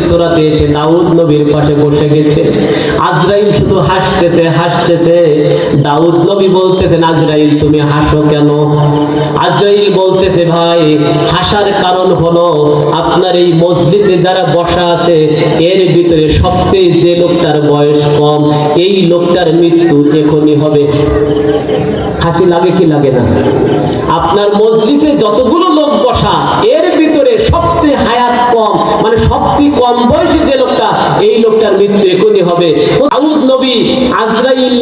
সোরাতে এসে দাউদ নবীর পাশে বসে গেছে। আজরাইল শুধু হাসতেছে হাসতেছে। দাউদ নবী বলতেছেন আজরাইল, তুমি হাসো কেন? আজরাইল বলতেছে, ভাই, হাসার কারণ হলো আপনার এই মজলিসে যারা বসা আছে, এর ভিতরে সবচেয়ে যে লোকটার বয়স কম, এই লোকটার মৃত্যু এখনই হবে। হাসি লাগে কি লাগে না? আপনার মজলিসে যতগুলো লোক বসা হবে। আউদ নবী আজরাইল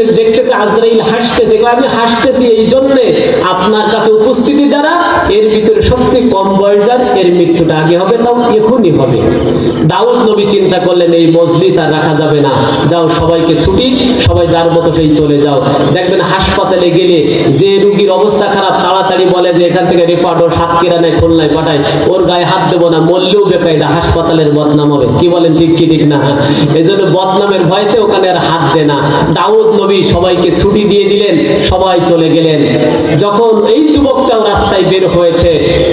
আজরাইল হাসতেছে আমি হাসতেছি এই জন্যে আপনার কাছে উপস্থিতি যারা, এর ভিতরে সবচেয়ে কম এর মৃত্যুটা আগে হবে, তাও এখনই হবে। দাউদ নবী চিন্তা করলেন, এই মজলিস আর রাখা যাবে না। যাও, সবাইকে ছুটি, সবাই যার মতো সেই চলে যাও। দেখবেন হাসপাতালে গেলে যে রুগীর অবস্থা খারাপ, তাড়াতাড়ি বলে যে, এখান থেকে রেপার্ট ও সাতক্ষীরা নেয় খুলনায় পাঠায়। ওর গায়ে হাত দেবো না, মরলেও বেকায়দা, হাসপাতালের বদনাম হবে। কি বলেন, ঠিক কি, ঠিক না? এই জন্য বদনামের ভয়তে ওখানে আর হাত দেয় না। দাউদ নবী সবাইকে ছুটি দিয়ে দিলেন, সবাই চলে গেলেন। যখন এই যুবকটাও রাস্তায় বের হয়েছে,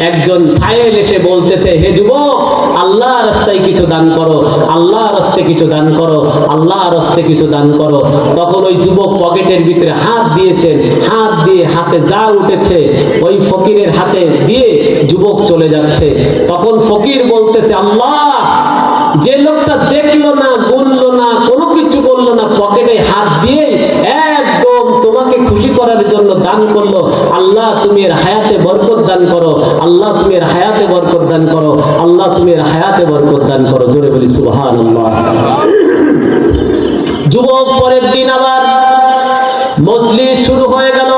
একজন সায়েল এসে বলতেছে, হে যুবক আল্লাহ রাস্তায় কিছু দান করো আল্লাহ রাস্তায় কিছু দান করো আল্লাহ রাস্তায় কিছু দান করো। তখন ওই যুবক পকেটের ভিতরে হাত দিয়েছেন হাত দিয়ে হাতে যা উঠেছে, ওই ফকিরের হাতে দিয়ে যুবক চলে যাচ্ছে। তখন ফকির বলতেছে, আল্লাহ, যে লোকটা দেখল না, গুনলো না, কোনো কিছু করল না, পকেটে হাত দিয়ে খুশি করার জন্য দান করল। আল্লাহ, তুমি এর হায়াতে বরকত দান করো। আল্লাহ, তুমি এর হায়াতে বরকত দান করো। আল্লাহ, তুমি এর হায়াতে বরকত দান করো। জোরে বলি সুবহান যুবক, পরের দিন আবার মজলিস শুরু হয়ে গেল।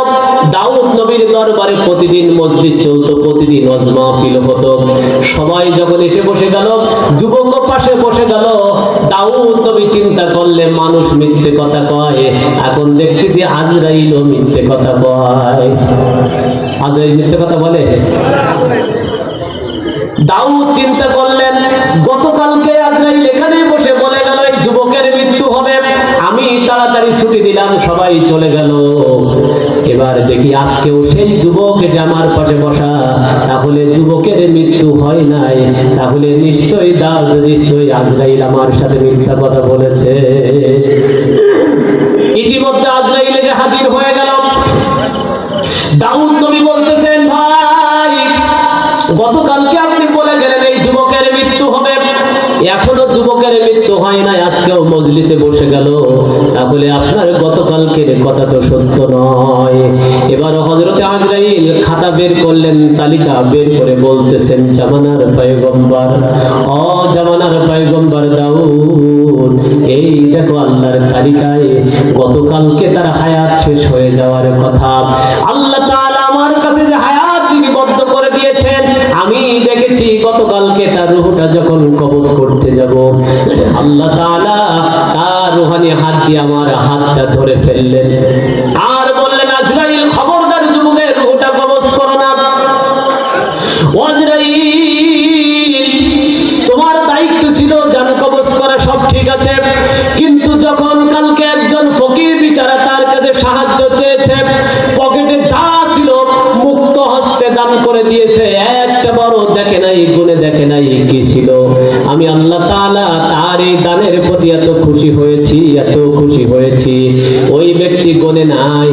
দাউদ নবীর দরবারে প্রতিদিন মসজিদ চলতো। প্রতিদিন ওয়াজমা ফিল হতো। সবাই যখন এসে বসে গেল, যুবক পাশে বসে গেল, দাউদ নবী চিন্তা করলে মানুষ মিথ্যে কথা কয়। এখন দেখতেছি আজরাইলও মিথ্যে কথা কয়। আজরাইল মিথ্যে কথা বলে? দাউদ চিন্তা করলেন, গতকালকে আজরাইল এখানে বসে বলে গেল, এই যুবকের মৃত্যু হবে। আমি তাড়াতাড়ি ছুটি দিলাম, সবাই চলে গেল। এবার দেখি আজকেও সেই যুবক জামার পাশে বসা, তাহলে যুবকের মৃত্যু হয় নাই। তাহলে নিশ্চয়ই দাল নিশ্চয়ই আজরাইল আমার সাথে মিথ্যা কথা বলেছে। ইতিমধ্যে আজরাইল এসে হাজির হয়ে গেল দাউদ নবী বলতেছেন, ভাই গতকালকে এখনও যুবকের মৃত্যু হয় নাই, আজকেও মজলিসে বসে গেল। তাহলে আপনার গতকালকের কথা তো সত্য নয়। এবার হজরতে আজরাইল খাতা বের করলেন, তালিকা বের করে বলতেছেন, জামানার পয়গম্বর, অ জামানার পয়গম্বর দাউদ, এই দেখো আল্লাহর তালিকায় গতকালকে তার হায়াত শেষ হয়ে যাওয়ার কথা। আল্লাহ তাআলা আমার কাছে যে আমি দেখেছি গতকালকে তার রুহটা যখন কবজ করতে যাব। আল্লাহ তার রুহানি হাত দিয়ে আমার হাতটা ধরে ফেললেন। আর আমি আল্লাহ তার এই দানের প্রতি এত খুশি হয়েছি, এত খুশি হয়েছি। ওই ব্যক্তি গুণে নাই,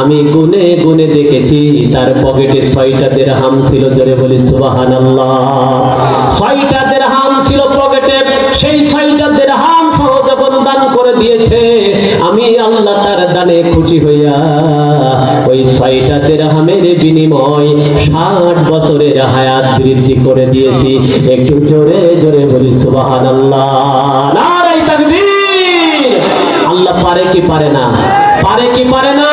আমি গুনে গুনে দেখেছি, তার পকেটে ছয়টা দেড়হাম ছিল, জোরে বলি ছিল পকেটে, সেই যখন দান করে দিয়েছে। আমি আল্লাহ তার দানে খুশি হইয়া ওই ছয়টা হামের বিনিময় ষাট বছরের হায়াত বৃদ্ধি করে দিয়েছি। একটু জোরে জোরে বলি সুবাহান আল্লাহ আল্লাহ পারে কি পারে না? পারে কি পারে না?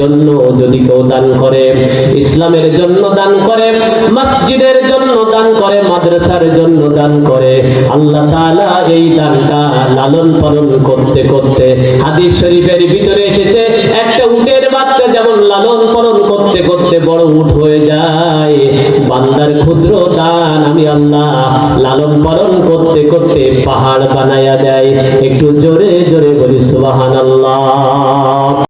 জন্য যদি কেউ দান করে, ইসলামের জন্য দান করে, মসজিদের জন্য দান করে, মাদ্রাসার জন্য দান করে, আল্লাহ এই দানটা লালন পালন করতে করতে হাদিস শরীফের ভিতরে এসেছে, একটা উটের বাচ্চা যেমন লালন পালন করতে করতে বড় উট হয়ে যায়, বান্দার ক্ষুদ্র দান আমি আল্লাহ লালন পালন করতে করতে পাহাড় বানায়া দেয়, একটু জোরে জোরে বলি সুবহানাল্লাহ।